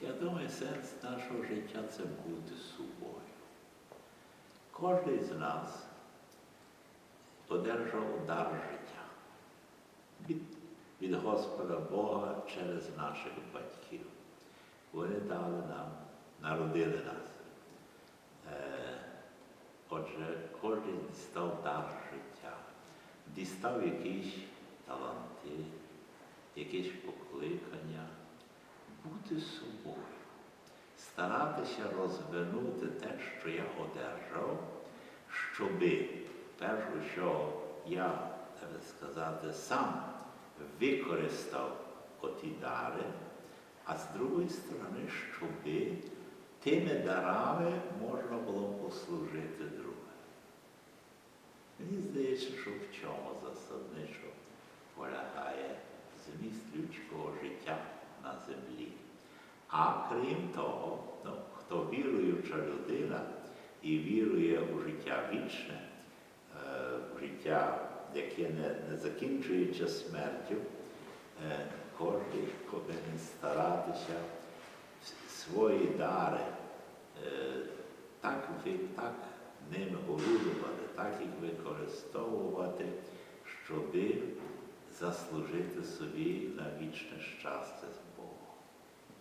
Я думаю, сенс нашого життя це бути собою. Кожен з нас одержав дар життя від, від Господа Бога через наших батьків. Вони дали нам, народили нас. Е, Отже, кожен дістав дар життя, дістав якісь таланти, якісь покликання, бути собою, старатися розвинути те, що я одержав, щоби, першу, що я, так сказати, сам використав оті дари, а з другої сторони, щоби тими дарами можна було послужити другим. Мені здається, що в чому засадничо полягає зміст людського життя на землі. А крім того, ну, хто віруюча людина і вірує у життя вічне, е, в життя, яке не, не закінчується смертю, е, кожен повинен старатися свої дари е, так, так ними орудувати, так їх використовувати, щоби заслужити собі на вічне щастя.